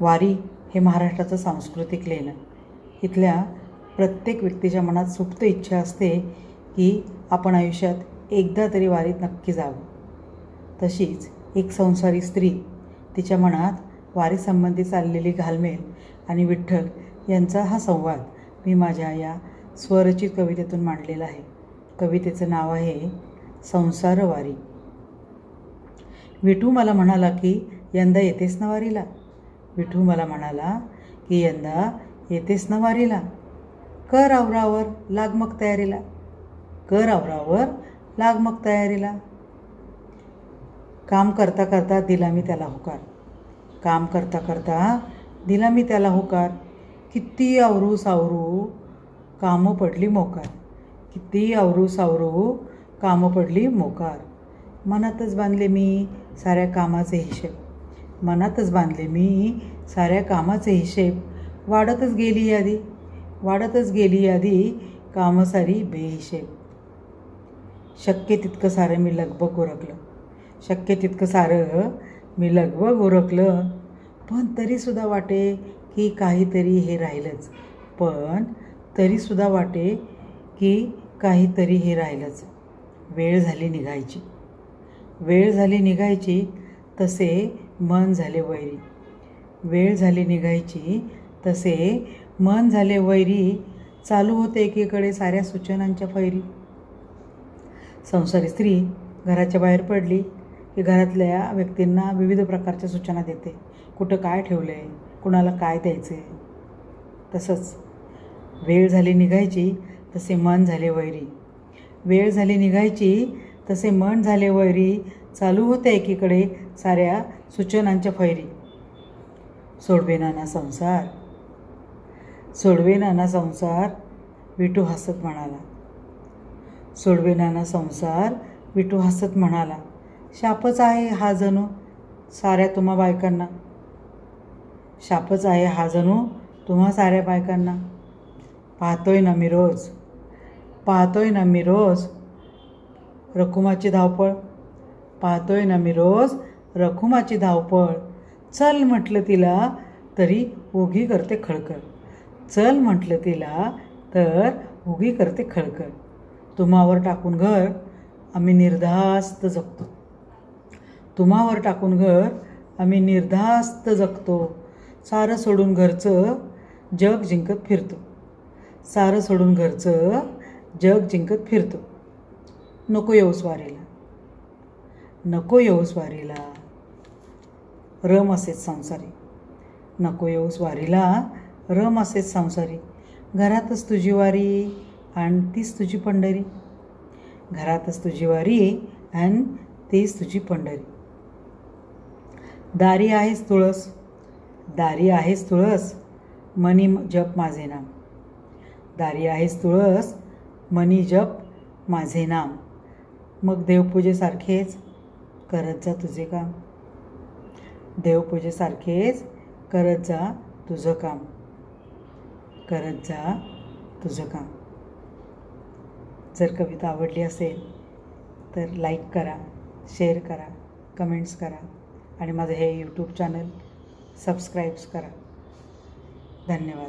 वारी हे महाराष्ट्राचं सांस्कृतिक लेणं. इथल्या प्रत्येक व्यक्तीच्या मनात सुप्त इच्छा असते की आपण आयुष्यात एकदा तरी वारीत नक्की जावं. तशीच एक संसारी स्त्री तिच्या मनात वारीसंबंधी चाललेली घालमेल आणि विठ्ठल यांचा हा संवाद मी माझ्या या स्वरचित कवितेतून मांडलेला आहे. कवितेचं नाव आहे संसार वारी विठू मला म्हणाला की यंदा येतेस ना वारीला? विठू मला म्हणाला की यंदा येतेस ना वारीला? कर आवरावर लाग मग तयारीला. कर आवरावर लाग मग तयारीला. काम करता करता दिला मी त्याला होकार. काम करता करता दिला मी त्याला होकार. किती आवरू सावरू कामं पडली मोकार. किती आवरू सावरू कामं पडली मोकार. मनातच बांधले मी साऱ्या कामाचे हिशेब. मनातच बांधले. मी साऱ्या कामाचे हिशेब वाढतच गेली यादी. वाढतच गेली यादी कामं सारी बेहिशेब. शक्य तितकं सारं मी लगबग उरकलं. शक्य तितकं सारं मी लगबग उरकलं. पण तरीसुद्धा वाटे की काहीतरी हे राहिलंच. पण तरीसुद्धा वाटे की काहीतरी हे राहिलंच. वेळ झाली निघायची. वेळ झाली निघायची तसे मन झाले वैरी. वेळ झाली निघायची तसे मन झाले वैरी चालू होते एकीकडे साऱ्या सूचनांच्या फैरी. संसारी स्त्री घराच्या बाहेर पडली की घरातल्या व्यक्तींना विविध प्रकारच्या सूचना देते. कुठं काय ठेवलं आहे कुणाला काय द्यायचं आहे तसंच वेळ झाली निघायची तसे मन झाले वैरी. वेळ झाली निघायची तसे मन झाले वैरी चालू होते एकीकडे साऱ्या सूचनांच्या फैरी. सोडवेनाना संसार. सोडवेनाना संसार विटू हसत म्हणाला. सोडवेनाना संसार विटू हसत म्हणाला. शापच आहे हा जणू साऱ्या तुम्हा बायकांना. शापच आहे हा जणू तुम्हा साऱ्या बायकांना. पाहतोय ना मी रोज. पाहतोय ना मी रोज रकुमाची धावपळ. पाहतोय ना मी रोज रखुमाची धावपळ. चल म्हटलं तिला तरी उगी करते खळखळ. चल म्हटलं तिला तर उगी करते खळखळ. तुम्हावर टाकून घर आम्ही निर्धास्त जगतो. तुम्हावर टाकून घर आम्ही निर्धास्त जगतो. सारं सोडून घरचं जग जिंकत फिरतो. सारं सोडून घरचं जग जिंकत फिरतो. नको येऊ स्वारीला. नको येऊ स्वारीला. रम असेच संसारी. नको येऊ स्वारीला रम असेच संसारी. घरातच तुझी वारी आणि तीच तुझी पंढरी. घरातच तुझी वारी आणि तीच तुझी पंढरी. दारी आहेस तुळस दारी आहेस तुळस मनी जप माझे नाम. दारी आहेस तुळस मनी जप माझे नाम. मग देवपूजेसारखेच करत जा तुझे काम. देवपूजेसारखेच करत जा तुझं काम. करत जा तुझं काम. जर कविता आवडली असेल तर लाईक करा शेअर करा कमेंट्स करा आणि माझं हे यूट्यूब चॅनल सबस्क्राईब्स करा. धन्यवाद.